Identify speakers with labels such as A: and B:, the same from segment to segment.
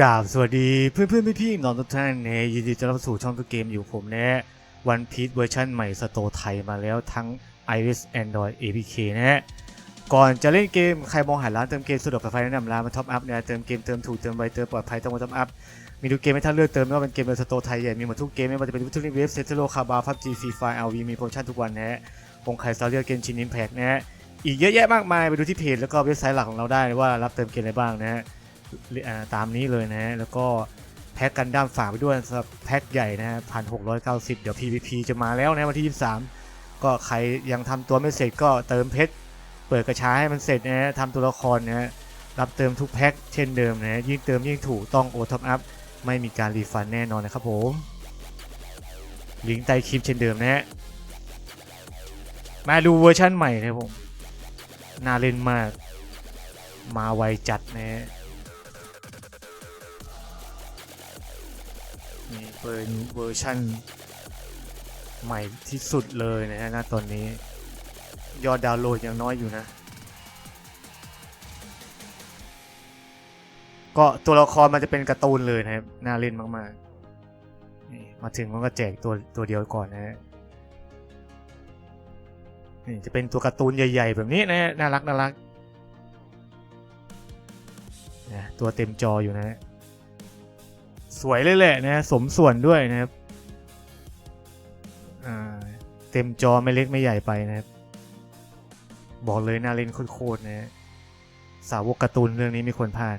A: กราบสวัสดีเพื่อนเพื่อนพี่พี่ๆน้องทุกท่านเนี่ยยินดีต้อนรับสู่ช่องตัวเกมอยู่ผมนะวันพี e เวอร์ชันใหม่สโตไทยมาแล้วทั้ง iOS Android APK นะฮะก่อนจะเล่นเกม ใครมองหาร้านเติมเกมสะดวกปลอดภัยแนะนำร้านมาท็อปอัพนะเติมเกมเติมถูกเติมไวเติมปลอดภัยต้องมาท็อปอัพมีทุกเกมให้ท่านเลือกเติมไม่ว่าเป็นเกมในสโตไทยใหญ่มีหมดทุกเกมไม่ว่าจะเป็นวิทูริเวฟเซตโลคาบาพับจีฟีไฟเอลวีมีโปรโมชั่นทุกวันนะฮะวงไข่ซาเลียเกนชินอิมแพกนะฮะอีกเยอะแยะมากมายไปดูที่เพจแล้วก็เว็บไซต์หลักของเราได้ว่ารับเติมเกมอะไรบ้างนะฮะ ตามนี้เลยนะฮะแล้วก็แพ็กกันดั้มฝากไปด้วยสำหรับแพ็กใหญ่นะฮะพันหกร้อยเก้าสิบเดี๋ยว PVP จะมาแล้วนะวันที่23ก็ใครยังทำตัวไม่เสร็จก็เติมเพชรเปิดกระช้าให้มันเสร็จนะฮะทำตัวละครนะฮะรับเติมทุกแพ็กเช่นเดิมนะฮะยิ่งเติมยิ่งถูกต้องโอท็อปอัพไม่มีการรีฟันแน่นอนนะครับผมลิงก์ใต้คลิปเช่นเดิมนะฮะมาดูเวอร์ชั่นใหม่นะผมน่าเล่นมากมาไวจัดนะฮะ นี่เป็นเวอร์ชั่น ใหม่ที่สุดเลยนะฮะณตอนนี้ ยอดดาวน์โหลดยังน้อยอยู่นะ ก็ตัวละครมันจะเป็นการ์ตูนเลยนะครับ น่าเล่นมากๆนี่มาถึงมันก็แจกตัวตัวเดียวก่อนนะฮะนี่จะเป็นตัวการ์ตูนใหญ่ ๆ แบบนี้นะฮะน่ารักน่ารักนะตัวเต็มจออยู่นะฮะ สวยเลยแหละนะสมส่วนด้วยนะครับเต็มจอไม่เล็กไม่ใหญ่ไปนะครับ บอกเลยน่าเล่นโคตรๆนะฮะสาวกการ์ตูนเรื่องนี้ไม่ควรพลาด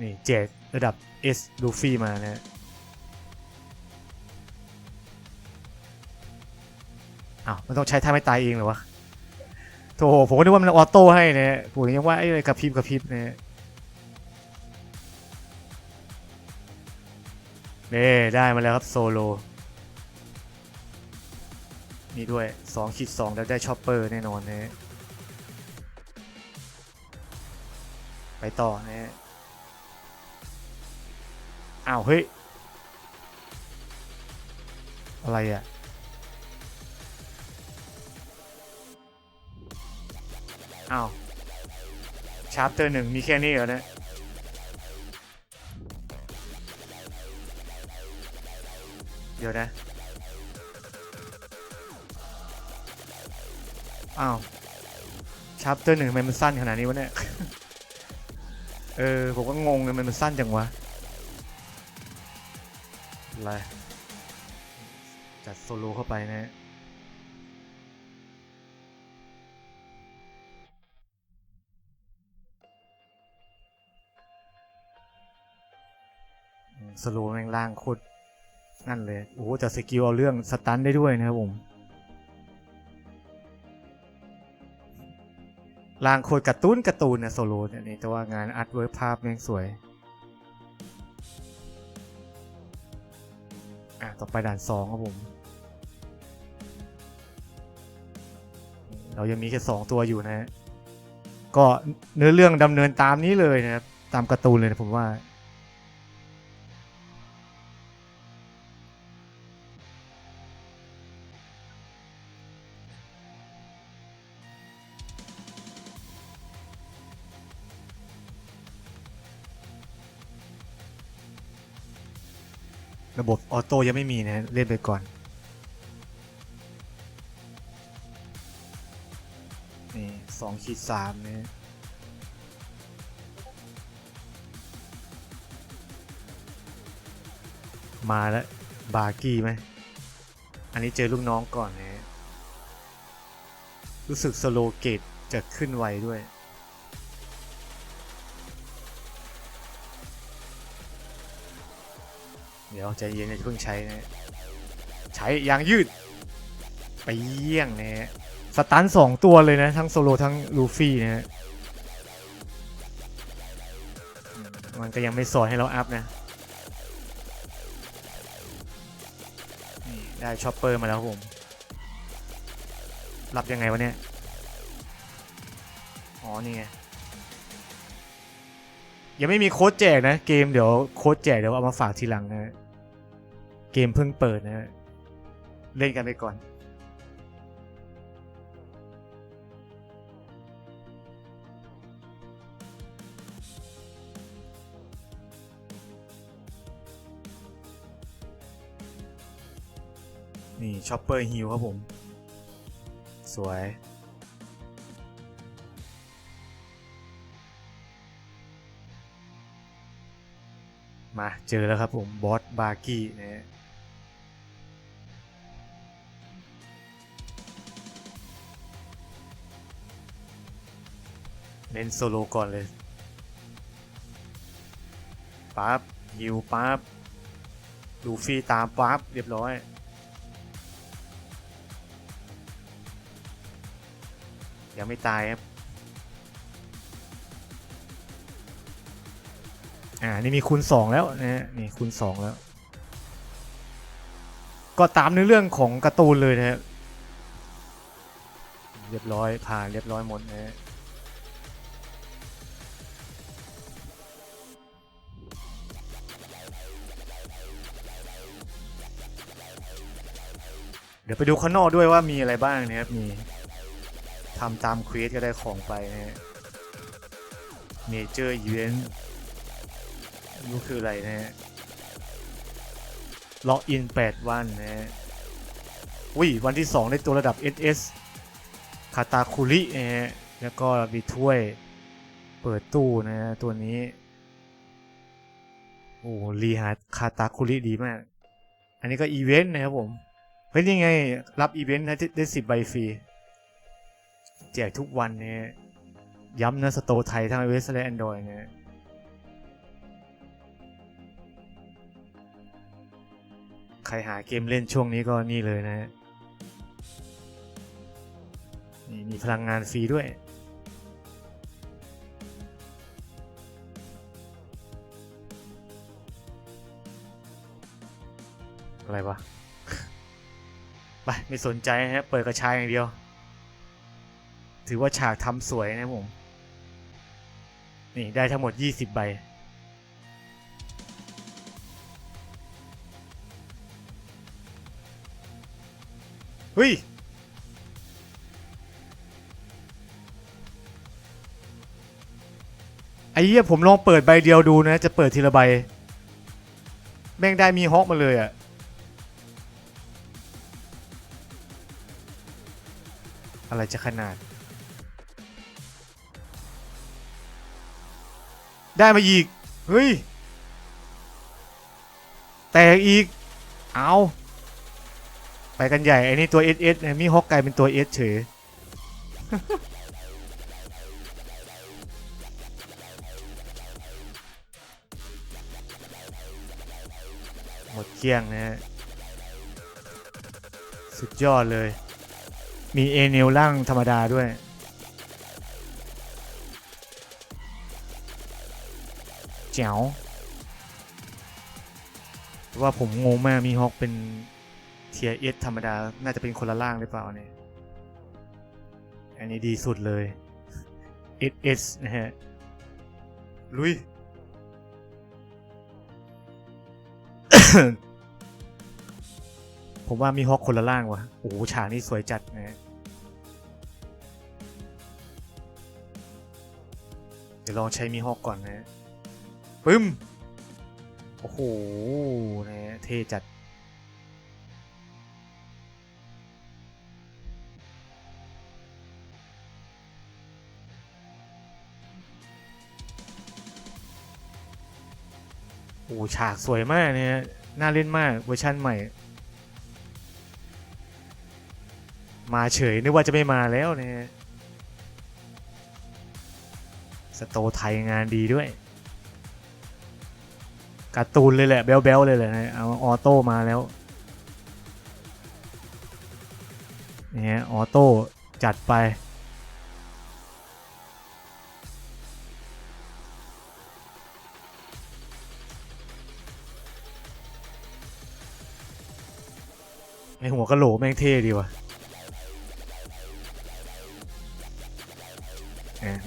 A: นี่แจกระดับ S ลูฟี่มานะฮะอ้าว มันต้องใช้ท่าไม่ตายเองเหรอวะ โถผมก็นึกว่ามันออโต้ให้นะฮะผมยังว่าไอ้อะไรกระพริบกระพริบนะฮะนี่ได้มาแล้วครับโซโลนี่ด้วย2ขีด2แล้วได้ชอปเปอร์แน่นอนนะฮะไปต่อนะฮะอ้าวเฮ้ยอะไรอะ อ้าว ชาร์ปเตอร์หนึ่งมีแค่นี้เหรอเนี่ยเดี๋ยวนะ อ้าว ชาร์ปเตอร์หนึ่งทำไมมันสั้นขนาดนี้วะเนี่ย เออ ผมก็งงเลยมันมันสั้นจังวะ อะไร จัดโซโลเข้าไปนะ สโลว์แม่งล่างโคตรนั่นเลยโอ้โหแต่สกิลเอาเรื่องสตันได้ด้วยนะครับผมล่างโคตรกร์ตูนกร์ตูนนะโซโลเนี่ยนี่แต่ว่างานอาร์ตเวิร์ภาพแม่งสวยอะต่อไปด่านสองครับผม เรายังมีแค่สองตัวอยู่นะฮะก็เนื้อเรื่องดำเนินตามนี้เลยนะครับ ตามการ์ตูนเลยนะผมว่า ระบบออโต้ยังไม่มีนะเล่นไปก่อนนี่สองขีดสามนะมาแล้ว บาร์กี้ไหม อันนี้เจอลูกน้องก่อนนะรู้สึกสโลเกตจะขึ้นไวด้วย ดี๋ยวใจเย็นอย่าเพิ่งใช้นะใช้ยางยืด ไปเยี่ยงนะฮะสตันสองตัวเลยนะ ทั้งโซโลทั้งลูฟี่นะฮะมันก็ยังไม่สอนให้เราอัพนะได้ชอปเปอร์มาแล้วผมรับยังไงวะเนี่ย อ๋อ นี่ไง ยังไม่มีโค้ดแจกนะ เกมเดี๋ยวโค้ดแจกเดี๋ยวเอามาฝากทีหลังนะ เกมเพิ่งเปิดนะเล่นกันไปก่อน นี่ชอปเปอร์ฮิลครับผม สวย มาเจอแล้วครับผม บอส บาร์กี้นะฮะ เล่นโซโลก่อนเลยปั๊บฮิวปั๊บลูฟี่ตามปั๊บเรียบร้อย ยังไม่ตายครับ อ่า นี่มีคูณสองแล้วนะฮะนี่คูณสองแล้ว ก็ตามในเรื่องของการ์ตูนเลยนะฮะเรียบร้อยผ่านเรียบร้อยหมดนะฮะ ดี๋ยวไปดูข้างนอกด้วยว่ามีอะไรบ้างนะครับมีทำตามเควสก็ได้ของไปนะฮะเมเจอร์อีเวนต์นี่คืออะไรนะฮะล็อกอิน 8 วันนะฮะอุ้ย วันที่ 2 ได้ตัวระดับ SS คาตาคุรินะฮะแล้วก็มีถ้วยเปิดตู้นะฮะตัวนี้ โอ้รีฮาคาตาคุริดีมาก อันนี้ก็อีเวนต์นะครับผม เฮ้ยนี่ไง รับอีเวนต์ได้สิบใบฟรีแจกทุกวันเนี่ยย้ำนะสโตรไทยทั้ง iOS และ Android เนี่ยใครหาเกมเล่นช่วงนี้ก็นี่เลยนะฮะนี่มีพลังงานฟรีด้วย อะไรวะ ไปไม่สนใจนะฮะเปิดกระชายอย่างเดียว ถือว่าฉากทำสวยนะผม นี่ได้ทั้งหมด 20 ใบเฮ้ยไอ้เหี้ยผมลองเปิดใบเดียวดูนะ จะเปิดทีละใบ แม่งได้มีฮอกมาเลยอะ อะไรจะขนาด ได้มาอีก เฮ้ย แตกอีก เอาไปกันใหญ่ ไอ้นี่ตัว SS เนี่ยมีฮอกไกเป็นตัว S เฉยหมดเกลี้ยงนะฮะ สุดยอดเลย มีเอเนลล่างธรรมดาด้วยแจ๋วว่าผมงงมากมีฮอกเป็นเทียเอสธรรมดา น่าจะเป็นคนละล่างหรือเปล่าเนี่ย อันนี้ดีสุดเลย SS นะฮะ ลุย ผมว่ามีฮอกคนละล่างว่ะโอ้โหฉากนี้สวยจัดนะฮะ ดี๋ยวลองใช้มีฮอกก่อนนะปึ้ม โอ้โห นะเท่จัด โอ้ ฉากสวยมากเนี่ย น่าเล่นมากเวอร์ชั่นใหม่ มาเฉยนึกว่าจะไม่มาแล้วเนี่ย สโตไทยงานดีด้วยการ์ตูนเลยแหละแบ๊วๆเลยแหละเอาออโต้มาแล้วเนี่ยออโต้จัดไป ไอหัวกะโหลกแม่งเท่ดีว่ะ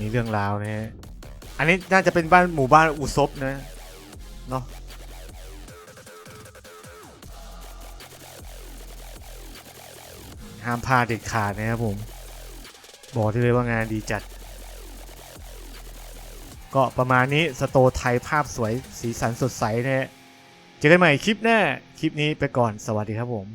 A: มีเรื่องราวนะฮะ อันนี้น่าจะเป็นบ้านหมู่บ้านอุซบนะเนาะห้ามพลาดเด็ดขาดนะครับผม บอกได้เลยว่างานดีจัด ก็ประมาณนี้สโตไทยภาพสวยสีสันสดใสนะฮะเจอกันใหม่คลิปหน้า คลิปนี้ไปก่อนสวัสดีครับผม